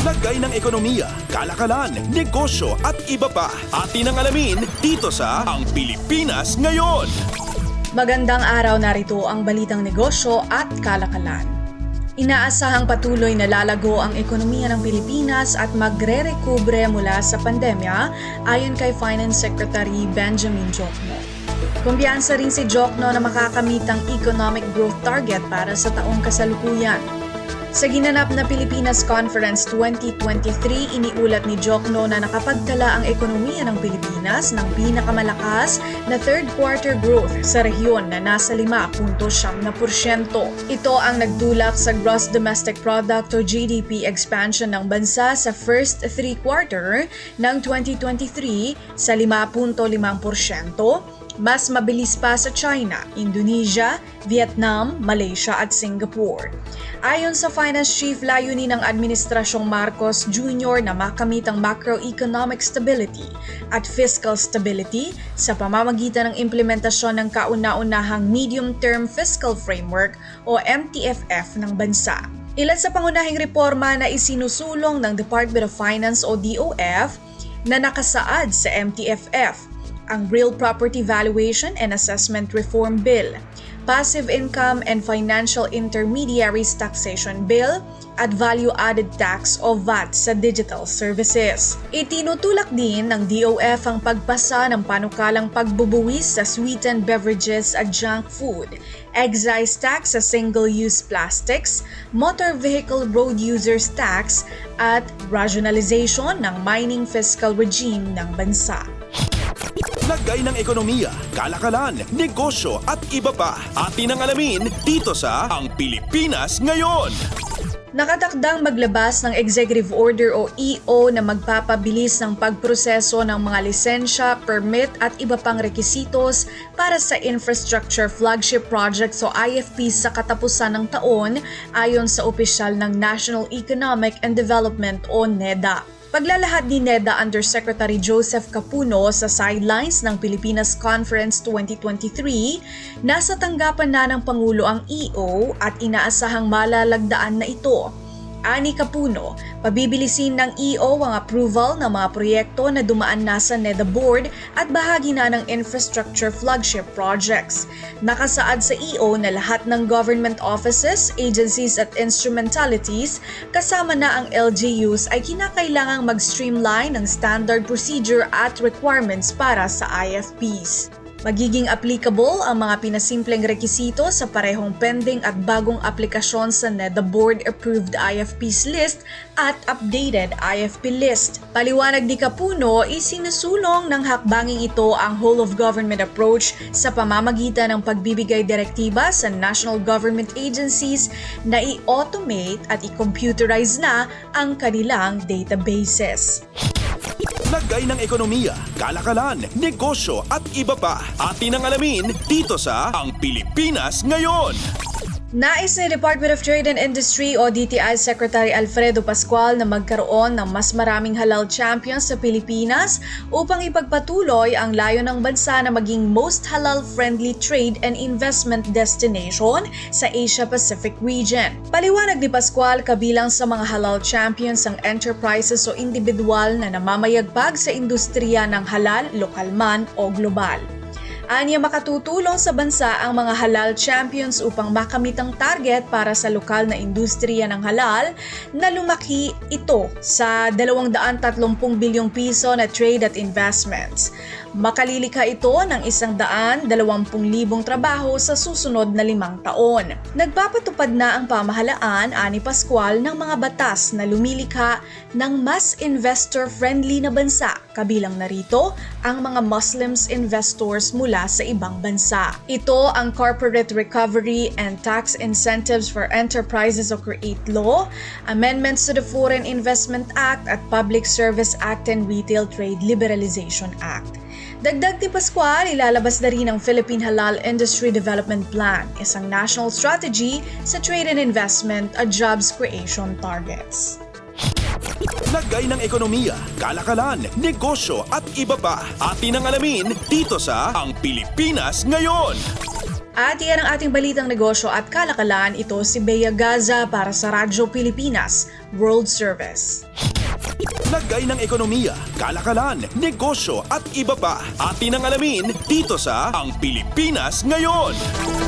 Lagay ng ekonomiya, kalakalan, negosyo at iba pa. Atin ang alamin dito sa Ang Pilipinas Ngayon. Magandang araw narito ang balitang negosyo at kalakalan. Inaasahang patuloy na lalago ang ekonomiya ng Pilipinas at magre-recobre mula sa pandemya ayon kay Finance Secretary Benjamin Jokno. Kumbiyansa rin si Jokno na makakamit ang economic growth target para sa taong kasalukuyan. Sa ginanap na Pilipinas Conference 2023, iniulat ni Jokno na nakapagtala ang ekonomiya ng Pilipinas ng pinakamalakas na third quarter growth sa rehiyon na nasa 5.7%. Ito ang nagtulak sa gross domestic product o GDP expansion ng bansa sa first three quarter ng 2023 sa 5.5%, mas mabilis pa sa China, Indonesia, Vietnam, Malaysia at Singapore. Ayon sa Finance Chief, layunin ng Administrasyong Marcos Jr. na makamit ang macroeconomic stability at fiscal stability sa pamamagitan ng implementasyon ng kauna-unahang Medium-Term Fiscal Framework o MTFF ng bansa. Ilan sa pangunahing reforma na isinusulong ng Department of Finance o DOF na nakasaad sa MTFF ang Real Property Valuation and Assessment Reform Bill, Passive Income and Financial Intermediaries Taxation Bill, at Value Added Tax o VAT sa digital services. Itinutulak din ng DOF ang pagpasa ng panukalang pagbubuwis sa sweetened beverages at junk food, excise tax sa single-use plastics, motor vehicle road users tax, at regionalization ng mining fiscal regime ng bansa. Lagay ng ekonomiya, kalakalan, negosyo at iba pa. Atin ang alamin dito sa Ang Pilipinas Ngayon. Nakatakdang maglabas ng Executive Order o EO na magpapabilis ng pagproseso ng mga lisensya, permit at iba pang rekisitos para sa Infrastructure Flagship Projects o IFPs sa katapusan ng taon ayon sa opisyal ng National Economic and Development o NEDA. Paglalahad ni NEDA Undersecretary Joseph Capuno sa sidelines ng Pilipinas Conference 2023, nasa tanggapan na ng Pangulo ang EO at inaasahang malalagdaan na ito. Ani Capuno, pabibilisin ng EO ang approval ng mga proyekto na dumaan na sa NEDA Board at bahagi na ng infrastructure flagship projects. Nakasaad sa EO na lahat ng government offices, agencies at instrumentalities kasama na ang LGUs ay kinakailangang mag-streamline ng standard procedure at requirements para sa IFPs. Magiging applicable ang mga pinasimpleng rekisito sa parehong pending at bagong aplikasyon sa NEDA Board Approved IFPs list at updated IFP list. Paliwanag ni Capuno, isinusulong ng hakbanging ito ang whole of government approach sa pamamagitan ng pagbibigay direktiba sa national government agencies na i-automate at i-computerize na ang kanilang databases. Lagay ng ekonomiya, kalakalan, negosyo at iba pa. Atin ang alamin dito sa Ang Pilipinas Ngayon. Nais ni Department of Trade and Industry o DTI Secretary Alfredo Pascual na magkaroon ng mas maraming halal champions sa Pilipinas upang ipagpatuloy ang layo ng bansa na maging most halal-friendly trade and investment destination sa Asia-Pacific region. Paliwanag ni Pascual kabilang sa mga halal champions ang enterprises o individual na namamayagpag sa industriya ng halal, lokal man o global. Anya makatutulong sa bansa ang mga halal champions upang makamit ang target para sa lokal na industriya ng halal na lumaki ito sa 230 bilyong piso na trade at investments. Makalilikha ito ng isang daan dalawampung libong trabaho sa susunod na limang taon. Nagpapatupad na ang pamahalaan ani Pascual ng mga batas na lumilikha ng mas investor-friendly na bansa kabilang narito ang mga Muslims investors mula sa ibang bansa. Ito ang Corporate Recovery and Tax Incentives for Enterprises o CREATE Law, amendments to the Foreign Investment Act at Public Service Act and Retail Trade Liberalization Act. Dagdag ni Pascual, ilalabas na rin ang Philippine Halal Industry Development Plan, isang national strategy sa trade and investment at jobs creation targets. Lagay ng ekonomiya, kalakalan, negosyo at iba pa. Atin ang alamin dito sa Ang Pilipinas Ngayon. At iyan ang ating balitang negosyo at kalakalan. Ito si Bea Gaza para sa Radyo Pilipinas World Service. Lagay ng ekonomiya, kalakalan, negosyo at iba pa. Atin ang alamin dito sa Ang Pilipinas Ngayon.